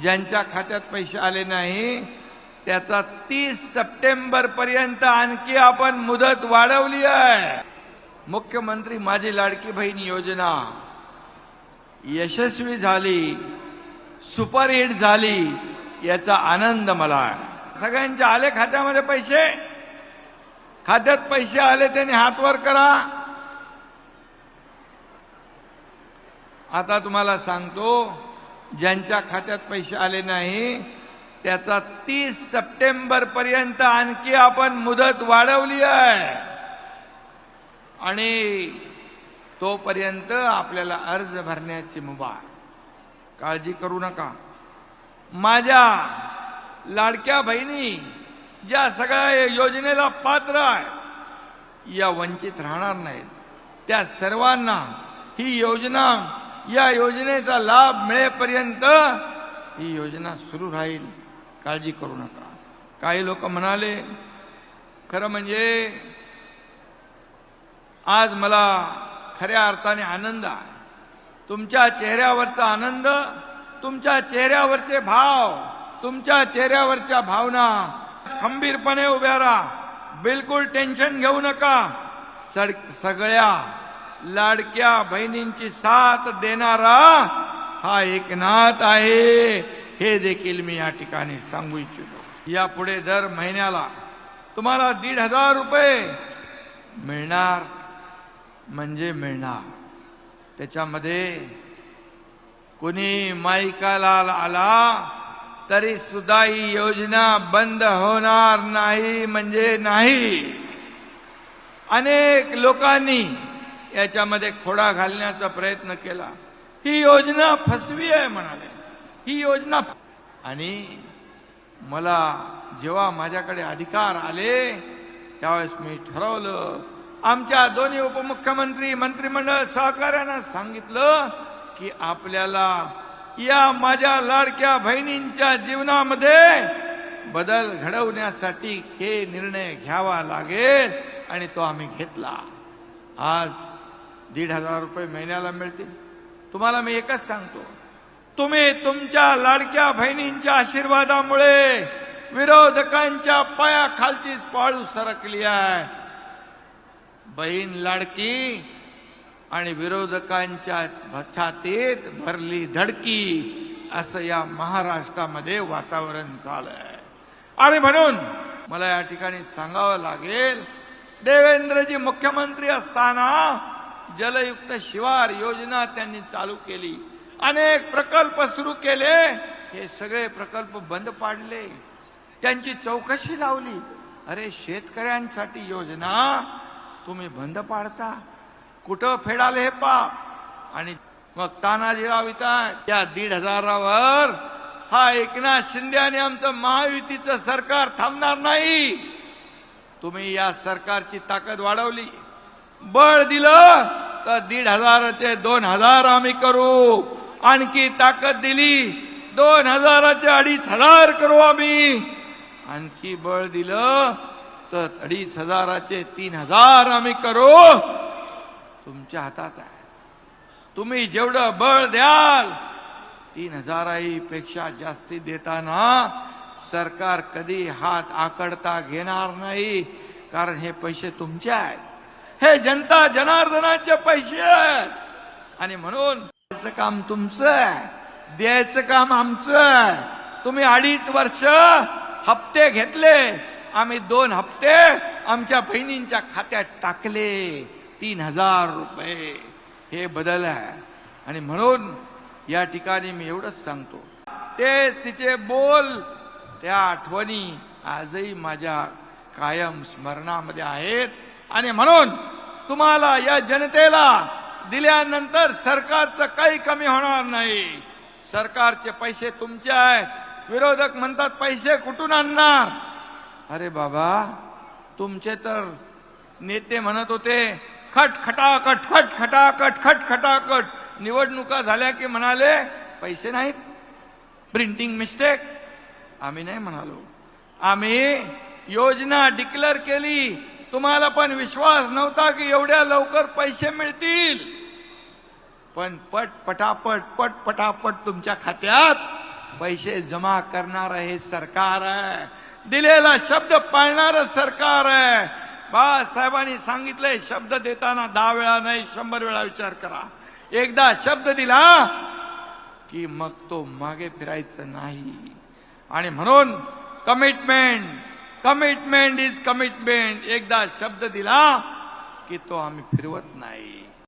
ज्यांच्या खात्यात पैसे आले नाही त्याचा तीस सप्टेंबर पर्यंत आणखी आपण मुदत वाढवली आहे. मुख्यमंत्री माझी लाडकी बहीण योजना. यशस्वी झाली सुपरहिट झाली याचा आनंद मला आहे. सगळ्यांच्या आले खात्यामध्ये पैसे? खात्यात पैसे आले त्यांनी हातवर करा. आता तुम्हाला सांगतो ज्यांच्या खात्यात पैसे आले नाही त्याचा तीस सप्टेंबर पर्यंत आणखी आपण मुदत वाढवली आहे. आणि तोपर्यंत आपल्याला अर्ज भरण्याची मुभा काळजी करू नका. माझ्या लाडक्या बहिणी ज्या सगळ्या योजनेला पात्र आहे या वंचित राहणार नाहीत. त्या सर्वांना ही योजना या योजनेचा लाभ मिळेपर्यंत ही योजना सुरू राहील. काळजी करू नका. काही लोक म्हणाले खरं म्हणजे आज मला खऱ्या अर्थाने आनंद आहे. तुमच्या चेहऱ्यावरचा आनंद तुमच्या चेहऱ्यावरचे भाव तुमच्या चेहऱ्यावरच्या भावना खंबीरपणे उभ्या राहा. बिलकुल टेन्शन घेऊ नका. सड सगळ्या लाडक्या बहिणींची साथ देणारा हा एकनाथ आहे. हे देखील मी या ठिकाणी सांगू इच्छितो. यापुढे दर महिन्याला तुम्हाला दीड हजार रुपये मिळणार म्हणजे मिळणार. त्याच्यामध्ये कुणी माईकाला आला तरी सुद्धा ही योजना बंद होणार नाही म्हणजे नाही. अनेक लोकांनी याच्यामध्ये खोडा घालण्याचा प्रयत्न केला. ही योजना फसवी आहे म्हणाले. ही योजना आणि मला जेव्हा माझ्याकडे अधिकार आले त्यावेळेस मी ठरवलं. आमच्या दोन्ही उपमुख्यमंत्री मंत्रिमंडळ सहकाऱ्यांना सांगितलं की आपल्याला या माझ्या लाडक्या बहिणींच्या जीवनामध्ये बदल घडवण्यासाठी हे निर्णय घ्यावा लागेल आणि तो आम्ही घेतला. आज दीड हजार रुपये महिन्याला मिळतील. तुम्हाला मी एकच सांगतो. तुम्ही तुमच्या लाडक्या बहिणींच्या आशीर्वादामुळे विरोधकांच्या पायाखालचीच पाळू सरकली आहे. बहीण लाडकी आणि विरोधकांच्या छातीत भरली धडकी असं या महाराष्ट्रामध्ये वातावरण झालंय आणि म्हणून मला या ठिकाणी सांगावं लागेल देवेंद्रजी मुख्यमंत्री असताना जलयुक्त शिवार योजना त्यांनी चालू केली. अनेक प्रकल्प सुरू केले. हे सगळे प्रकल्प बंद पाडले. त्यांची चौकशी लावली. अरे शेतकऱ्यांसाठी योजना तुम्ही बंद पाडता. कुठं फेडाले हे पाप? आणि मग तानाजीराव इथं या दीड हजारावर हा एकनाथ शिंदे आणि आमचं महायुतीचं सरकार थांबणार नाही. तुम्ही या सरकारची ताकद वाढवली. बळ दिलं. तर दीड हजाराचे दोन हजार आम्ही करू. आणखी ताकद दिली. दोन हजाराचे अडीच हजार करू आम्ही. आणखी बळ दिलं तर अडीच हजाराचे तीन हजार आम्ही करू. तुमच्या हातात आहे. तुम्ही जेवढं बळ द्याल तीन हजाराही पेक्षा जास्ती देताना सरकार कधी हात आकडता घेणार नाही कारण हे पैसे तुमचे आहेत. हे जनता जनार्दनाचे पैसे आहेत. आणि म्हणून द्यायचं काम तुमचं आहे. द्यायचं काम आमचं आहे. तुम्ही अडीच वर्ष हप्ते घेतले. आम्ही दोन हप्ते आमच्या बहिणींच्या खात्यात टाकले. तीन हजार रुपये. हे बदल आहे. आणि म्हणून या ठिकाणी मी एवढंच सांगतो. ते तिचे बोल त्या आठवणी आजही माझ्या कायम स्मरणामध्ये आहेत. आणि म्हणून तुम्हाला या जनतेला दिल्यानंतर सरकारचं काही कमी होणार नाही. सरकारचे पैसे तुमचे आहेत. विरोधक म्हणतात पैसे कुठून आणणार? अरे बाबा तुमचे तर नेते म्हणत होते खट खटाखट खट खटाखट खट खटाखट. निवडणुका झाल्या की म्हणाले पैसे नाहीत. प्रिंटिंग मिस्टेक आम्ही नाही म्हणालो. आम्ही योजना डिक्लेअर केली. तुम्हाला पण विश्वास नव्हता की एवढ्या लवकर पैसे मिळतील. पण पट पटापट पट पटापट तुमच्या खात्यात पैसे जमा करणार हे सरकार. आहे दिलेला शब्द पाळणार सरकार. आहे बाळासाहेबांनी सांगितलंय शब्द देताना दहा वेळा नाही शंभर वेळा विचार करा. एकदा शब्द दिला की मग तो मागे फिरायचं नाही. आणि म्हणून कमिटमेंट कमिटमेंट इज कमिटमेंट एकदा शब्द दिला की तो आम्ही फिरवत नाही.